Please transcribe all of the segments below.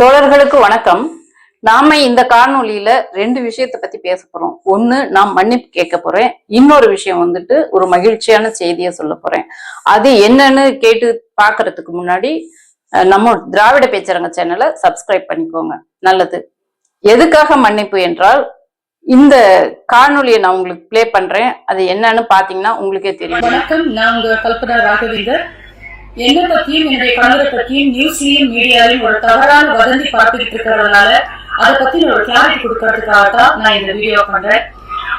தோழர்களுக்கு வணக்கம். நாம இந்த காணொலியில ரெண்டு விஷயத்தை பத்தி பேச போறோம். ஒண்ணு நான் மன்னிப்பு கேட்க போறேன். இன்னொரு விஷயம் வந்துட்டு ஒரு மகிழ்ச்சியான செய்தியை சொல்ல போறேன். அது என்னன்னு கேட்டு பாக்குறதுக்கு முன்னாடி நம்ம திராவிட பேச்சரங்க சேனலை சப்ஸ்கிரைப் பண்ணிக்கோங்க. நல்லது. எதுக்காக மன்னிப்பு என்றால் இந்த காணொலியை நான் உங்களுக்கு பிளே பண்றேன். அது என்னன்னு பாத்தீங்கன்னா உங்களுக்கே தெரியும். வணக்கம். நான் உங்க கல்பனா ராகவேந்தர். என்ன பத்தியும் என்னுடைய கணவரை பத்தியும் நியூஸ்லயும் மீடியாலையும் ஒரு தவறான வதந்தி பார்த்துக்கிட்டு இருக்கிறதுனால அதை பத்தி ஒரு கிளாரிட்டி கொடுக்கறதுக்காக தான் நான் இந்த வீடியோ பண்றேன்.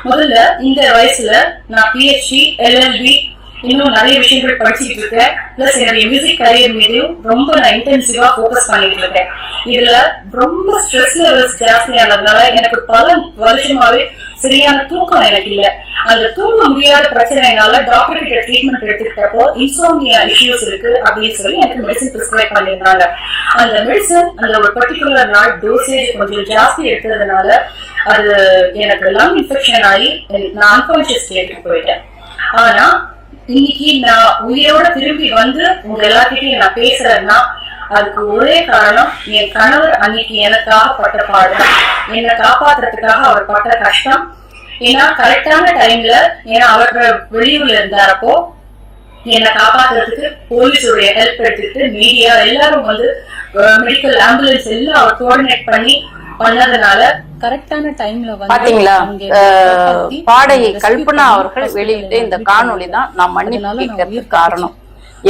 முதல்ல இந்த வயசுல நான் பிஹெச்டி எல்எல்பி இன்னும் நிறைய விஷயங்கள் படிச்சுட்டு இருக்கேன். பிளஸ் என்னுடைய மியூசிக் கரியர் மீதையும் ரொம்ப நான் இன்டென்சிவா ஃபோக்கஸ் பண்ணிட்டு இருக்கேன். இதுல ரொம்ப ஸ்ட்ரெஸ் லெவல்ஸ் ஜாஸ்தியானதுனால எனக்கு பல வருஷமாவே சரியான தூக்கம் எனக்கு இல்ல. அந்த தூங்க முடியாத பிரச்சனைனால டாக்டர் கிட்ட ட்ரீட்மெண்ட் எடுத்துக்கிட்டப்போ இன்சோமியா இஷ்யூஸ் இருக்கு அப்படின்னு சொல்லி எனக்கு மெடிசன் பிரிஸ்கிரைப் பண்ணியிருந்தாங்க. அந்த மெடிசன் அந்த ஒரு பர்டிகுலர் நாள் டோசேஜ் கொஞ்சம் ஜாஸ்தி எடுத்ததுனால அது எனக்கு லங் இன்ஃபெக்ஷன் ஆகி நான் அன்கான்சியஸ் ஸ்டேட்டுக்கு போயிட்டேன். ஆனா இன்னைக்கு நான் உயிரோட திரும்பி வந்து உங்க எல்லாத்திட்டையும் நான் பேசுறேன்னா அதுக்கு ஒரே காரணம் என் கணவர் அன்னைக்கு எனக்காக பட்ட பாடம். என்னை காப்பாத்துறதுக்காக அவர் பட்ட கஷ்டம். ஏன்னா கரெக்டான டைம்ல ஏன்னா அவர் வெளியூர்ல இருந்தாரப்போ என்னை காப்பாத்துறதுக்கு போலீஸுடைய ஹெல்ப் எடுத்துக்கிட்டு மீடியா எல்லாரும் வந்து மெடிக்கல் ஆம்புலன்ஸ் எல்லாம் அவர் கோஆர்டினேட் பண்ணி பண்ணதுனால கரெக்டான டைம்ல பாத்தீங்களா? பாடகி கல்பனா அவர்கள் வெளியிட்ட இந்த காணொளி தான் நான் மன்னிப்பு காரணம்.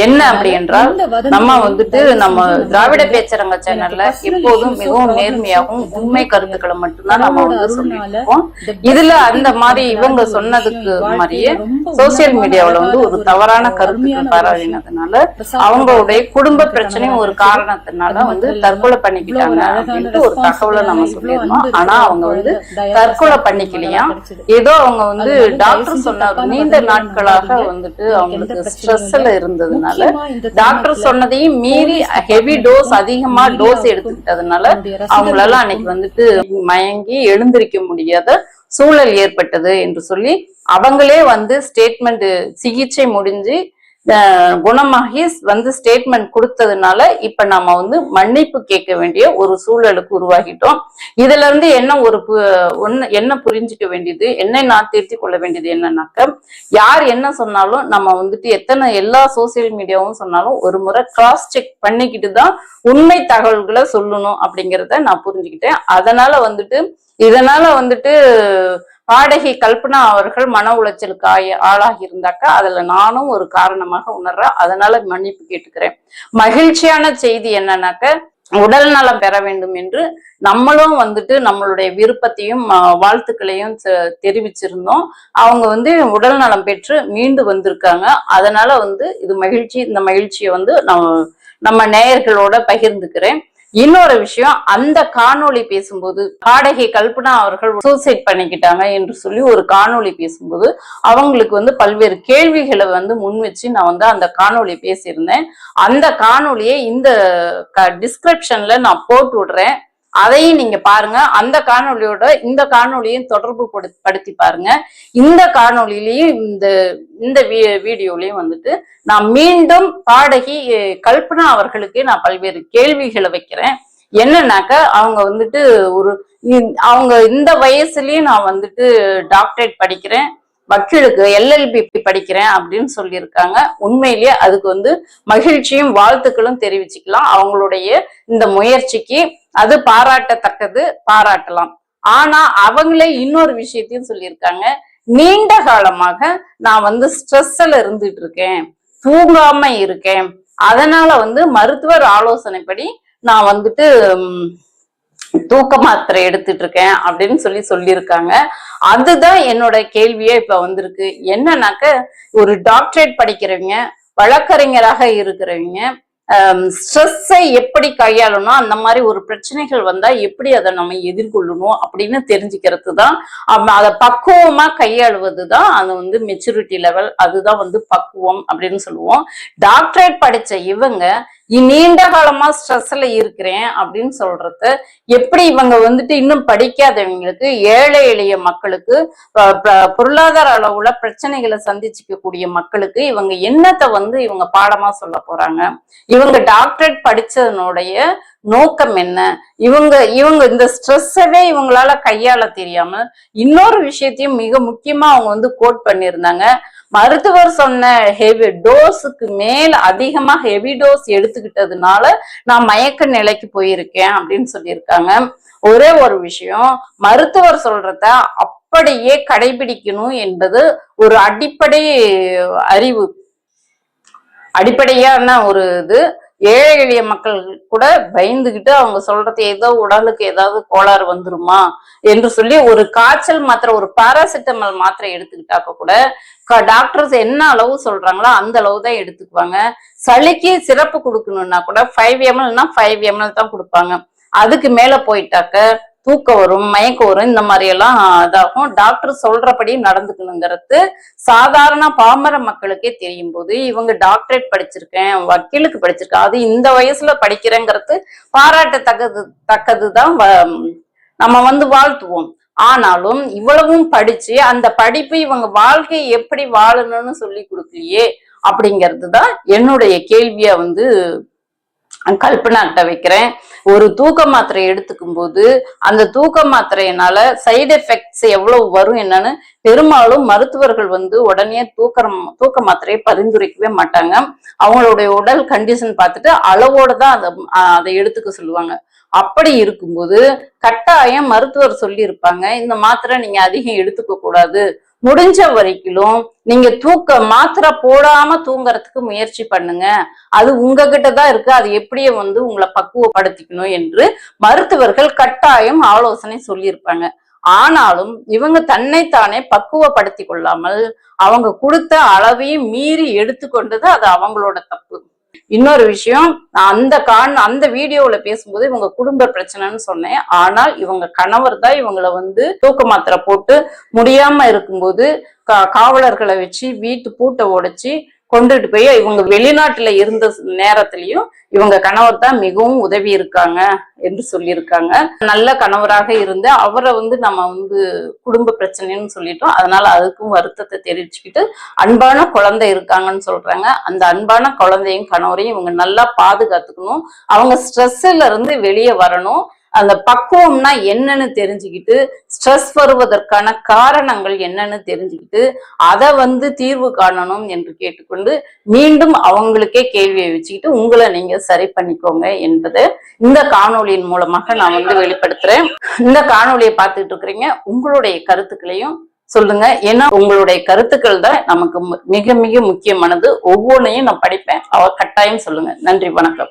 என்ன அப்படி என்றால் நம்ம வந்துட்டு நம்ம திராவிட பேச்சரங்க சேனல்ல எப்போதும் மிகவும் நேர்மையாகவும் உண்மை கருத்துக்களை மட்டும்தான் நம்ம வந்து சொல்லியிருக்கோம். இதுல அந்த மாதிரி இவங்க சொன்னதுக்கு மாதிரியே சோசியல் மீடியாவுல வந்து ஒரு தவறான கருத்துக்கள் பரவினதுனால அவங்களுடைய குடும்ப பிரச்சனையும் ஒரு காரணத்தினால வந்து தற்கொலை பண்ணிக்கிட்டாங்க அப்படின்ட்டு ஒரு தகவலை நம்ம சொல்லியிருந்தோம். ஆனா அவங்க வந்து தற்கொலை பண்ணிக்கலையா? ஏதோ அவங்க வந்து டாக்டர் சொன்னார். நீண்ட நாட்களாக வந்துட்டு அவங்களுக்கு ஸ்ட்ரெஸ்ல இருந்ததுனால டாக்டர் சொன்னதையும் மீறி ஹெவி டோஸ் அதிகமா டோஸ் எடுத்துக்கிட்டதுனால அவங்களால அன்னைக்கு வந்துட்டு மயங்கி எழுந்திருக்க முடியாத சூழல் ஏற்பட்டது என்று சொல்லி அவங்களே வந்து ஸ்டேட்மெண்ட் சிகிச்சை முடிஞ்சு குணமாகி வந்து ஸ்டேட்மெண்ட் கொடுத்ததுனால இப்ப நாம வந்து மன்னிப்பு கேட்க வேண்டிய ஒரு சூழலுக்கு உருவாகிட்டோம். இதுல இருந்து என்ன ஒரு பு- என்ன புரிஞ்சுக்க வேண்டியது என்ன நான் திருத்திக் கொள்ள வேண்டியது என்னன்னாக்க யார் என்ன சொன்னாலும் நம்ம வந்துட்டு எத்தனை எல்லா சோசியல் மீடியாவும் சொன்னாலும் ஒரு முறை கிராஸ் செக் பண்ணிக்கிட்டு தான் உண்மை தகவல்களை சொல்லணும் அப்படிங்கிறத நான் புரிஞ்சுக்கிட்டேன். அதனால வந்துட்டு இதனால வந்துட்டு பாடகி கல்பனா அவர்கள் மன உளைச்சலுக்கு ஆய ஆளாகி இருந்தாக்கா அதுல நானும் ஒரு காரணமாக உணர்றேன். அதனால மன்னிப்பு கேட்டுக்கிறேன். மகிழ்ச்சியான செய்தி என்னன்னாக்க உடல் நலம் பெற வேண்டும் என்று நம்மளும் வந்துட்டு நம்மளுடைய விருப்பத்தையும் வாழ்த்துக்களையும் தெரிவிச்சிருந்தோம். அவங்க வந்து உடல் நலம் பெற்று மீண்டு வந்திருக்காங்க. அதனால வந்து இது மகிழ்ச்சி இந்த மகிழ்ச்சியை வந்து நம்ம நம்ம நேயர்களோட பகிர்ந்துக்கிறேன். இன்னொரு விஷயம் அந்த காணொளி பேசும்போது பாடகி கல்பனா அவர்கள் சூசைட் பண்ணிக்கிட்டாங்க என்று சொல்லி ஒரு காணொளி பேசும்போது அவங்களுக்கு வந்து பல்வேறு கேள்விகளை வந்து முன் வச்சு நான் வந்து அந்த காணொளி பேசியிருந்தேன். அந்த காணொளியை இந்த டிஸ்கிரிப்ஷன்ல நான் போட்டு விடுறேன். அதையும் நீங்க பாருங்க. அந்த காணொளியோட இந்த காணொலியும் தொடர்பு படு- படுத்தி பாருங்க. இந்த காணொலியிலையும் இந்த இந்த வீ- வந்துட்டு நான் மீண்டும் பாடகி கல்பனா அவர்களுக்கு நான் பல்வேறு கேள்விகளை வைக்கிறேன். என்னன்னாக்க அவங்க வந்துட்டு ஒரு அவங்க இந்த வயசுலயும் நான் வந்துட்டு டாக்டரேட் படிக்கிறேன். வக்கீலுக்கு எல்எல்பி படிக்கிறேன் அப்படின்னு சொல்லியிருக்காங்க. உண்மையிலேயே அதுக்கு வந்து மகிழ்ச்சியும் வாழ்த்துக்களும் தெரிவிச்சுக்கலாம். அவங்களுடைய இந்த முயற்சிக்கு அது பாராட்டத்தக்கது பாராட்டலாம். ஆனா அவங்களே இன்னொரு விஷயத்தையும் சொல்லியிருக்காங்க. நீண்ட காலமாக நான் வந்து ஸ்ட்ரெஸ்ல இருந்துட்டு இருக்கேன் தூங்காம இருக்கேன். அதனால வந்து மருத்துவர் ஆலோசனைப்படி நான் வந்துட்டு தூக்க மாத்திரை எடுத்துட்டு இருக்கேன் அப்படின்னு சொல்லி சொல்லியிருக்காங்க. அதுதான் என்னோட கேள்வியே இப்ப வந்திருக்கு. என்னன்னாக்க ஒரு டாக்டரேட் படிக்கிறவங்க வழக்கறிஞராக இருக்கிறவங்க ஸ்ட்ரெஸ்ஸை எப்படி கையாளணும் அந்த மாதிரி ஒரு பிரச்சனைகள் வந்தா எப்படி அதை நம்ம எதிர்கொள்ளணும் அப்படின்னு தெரிஞ்சுக்கிறது தான். அதை பக்குவமா கையாளுவது தான் அது வந்து மெச்சூரிட்டி லெவல் அதுதான் வந்து பக்குவம் அப்படின்னு சொல்லுவோம். டாக்டரேட் படிச்ச இவங்க நீண்ட காலமா ஸ்ட்ரெஸ்ல இருக்கிறேன் அப்படின்னு சொல்றது எப்படி இவங்க வந்துட்டு இன்னும் படிக்காதவங்களுக்கு ஏழை எளிய மக்களுக்கு பொருளாதார அளவுல பிரச்சனைகளை சந்திச்சுக்க கூடிய மக்களுக்கு இவங்க என்னத்தை வந்து இவங்க பாடமா சொல்ல போறாங்க? இவங்க டாக்டரேட் படிச்சதனுடைய நோக்கம் என்ன? இவங்க இவங்க இந்த ஸ்ட்ரெஸ்ஸவே இவங்களால கையாள தெரியாம இன்னொரு விஷயத்தையும் மிக முக்கியமா அவங்க வந்து கோட் பண்ணியிருந்தாங்க. மருத்துவர் சொன்ன ஹெவி டோஸுக்கு மேல் அதிகமா ஹெவி டோஸ் எடுத்துக்கிட்டதுனால நான் மயக்க நிலைக்கு போயிருக்கேன் அப்படின்னு சொல்லியிருக்காங்க. ஒரே ஒரு விஷயம் மருத்துவர் சொல்றத அப்படியே கடைபிடிக்கணும் என்பது ஒரு அடிப்படை அறிவு. அடிப்படையான ஒரு இது. ஏழை எளிய மக்கள் கூட பயந்துகிட்டு அவங்க சொல்றது ஏதோ உடலுக்கு ஏதாவது கோளாறு வந்துருமா என்று சொல்லி ஒரு காய்ச்சல் மாத்திரை ஒரு பாராசிட்டமல் மாத்திரை எடுத்துக்கிட்டாக்க கூட டாக்டர்ஸ் என்ன அளவு சொல்றாங்களோ அந்த அளவு தான் எடுத்துக்குவாங்க. சளிக்கு சிறப்பு கொடுக்கணும்னா கூட ஃபைவ் எம்எல்னா ஃபைவ் எம்எல் தான் கொடுப்பாங்க. அதுக்கு மேல போயிட்டாக்க தூக்கம் வரும் மயக்கம் வரும் இந்த மாதிரி எல்லாம் இதாகும். டாக்டர் சொல்றபடி நடந்துக்கணுங்கிறது சாதாரண பாமர மக்களுக்கே தெரியும் போது இவங்க டாக்டரேட் படிச்சிருக்கேன் வக்கீலுக்கு படிச்சிருக்கேன் அது இந்த வயசுல படிக்கிறேங்கிறது பாராட்டத்தக்கது தக்கதுதான் வ- நம்ம வந்து வாழ்த்துவோம். ஆனாலும் இவ்வளவும் படிச்சு அந்த படிப்பு இவங்க வாழ்க்கை எப்படி வாழணும்னு சொல்லி கொடுக்கலையே அப்படிங்கிறது தான் என்னுடைய கேள்வியா வந்து கல்பனாட்ட வைக்கிறேன். ஒரு தூக்க மாத்திரை எடுத்துக்கும் போது அந்த தூக்க மாத்திரையினால சைடு எஃபெக்ட்ஸ் எவ்வளவு வரும் என்னன்னு பெரும்பாலும் மருத்துவர்கள் வந்து உடனே தூக்கம் தூக்க மாத்திரையை பரிந்துரைக்கவே மாட்டாங்க. அவங்களுடைய உடல் கண்டிஷன் பார்த்துட்டு அளவோட தான் அதை அதை எடுத்துக்க சொல்லுவாங்க. அப்படி இருக்கும்போது கட்டாயம் மருத்துவர் சொல்லியிருப்பாங்க இந்த மாத்திரை நீங்க அதிகம் எடுத்துக்க கூடாது முடிஞ்ச வரைக்கும் நீங்க தூக்க மாத்திரை போடாம தூங்குறதுக்கு முயற்சி பண்ணுங்க. அது உங்ககிட்ட தான் இருக்கு. அது எப்படியே வந்து உங்களை பக்குவப்படுத்திக்கணும் என்று மருத்துவர்கள் கட்டாயம் ஆலோசனை சொல்லியிருப்பாங்க. ஆனாலும் இவங்க தன்னைத்தானே பக்குவப்படுத்தி கொள்ளாமல் அவங்க கொடுத்த அளவையும் மீறி எடுத்துக்கொண்டது அது அவங்களோட தப்பு. இன்னொரு விஷயம் நான் அந்த காண் அந்த வீடியோல பேசும்போது இவங்க குடும்ப பிரச்சனைன்னு சொன்னேன். ஆனால் இவங்க கணவர் தான் இவங்களை வந்து தூக்க மாத்திரை போட்டு முடியாம இருக்கும்போது காவலர்களை வச்சு வீட்டு பூட்டை உடைச்சி கொண்டுட்டு போய் இவங்க வெளிநாட்டுல இருந்த நேரத்திலையும் இவங்க கணவர் தான் மிகவும் உதவி இருக்காங்க என்று சொல்லியிருக்காங்க. நல்ல கணவராக இருந்து அவரை வந்து நம்ம வந்து குடும்ப பிரச்சனைன்னு சொல்லிட்டோம். அதனால அதுக்கும் வருத்தத்தை தெரிவிச்சுக்கிட்டு அன்பான குழந்தை இருக்காங்கன்னு சொல்றாங்க. அந்த அன்பான குழந்தையும் கணவரையும் இவங்க நல்லா பாதுகாத்துக்கணும். அவங்க ஸ்ட்ரெஸ்ல இருந்து வெளியே வரணும். அந்த பக்குவம்னா என்னன்னு தெரிஞ்சுக்கிட்டு ஸ்ட்ரெஸ் வருவதற்கான காரணங்கள் என்னன்னு தெரிஞ்சுக்கிட்டு அதை வந்து தீர்வு காணணும் என்று கேட்டுக்கொண்டு மீண்டும் அவங்களுக்கே கேள்வியை வச்சுக்கிட்டு உங்களை நீங்க சரி பண்ணிக்கோங்க என்பது இந்த காணொளியின் மூலமாக நான் வந்து வெளிப்படுத்துறேன். இந்த காணொலியை பார்த்துட்டு இருக்கிறீங்க உங்களுடைய கருத்துக்களையும் சொல்லுங்க. ஏன்னா உங்களுடைய கருத்துக்கள் தான் நமக்கு மிக மிக முக்கியமானது. ஒவ்வொன்றையும் நான் படிப்பேன். அவ கட்டாயம் சொல்லுங்க. நன்றி வணக்கம்.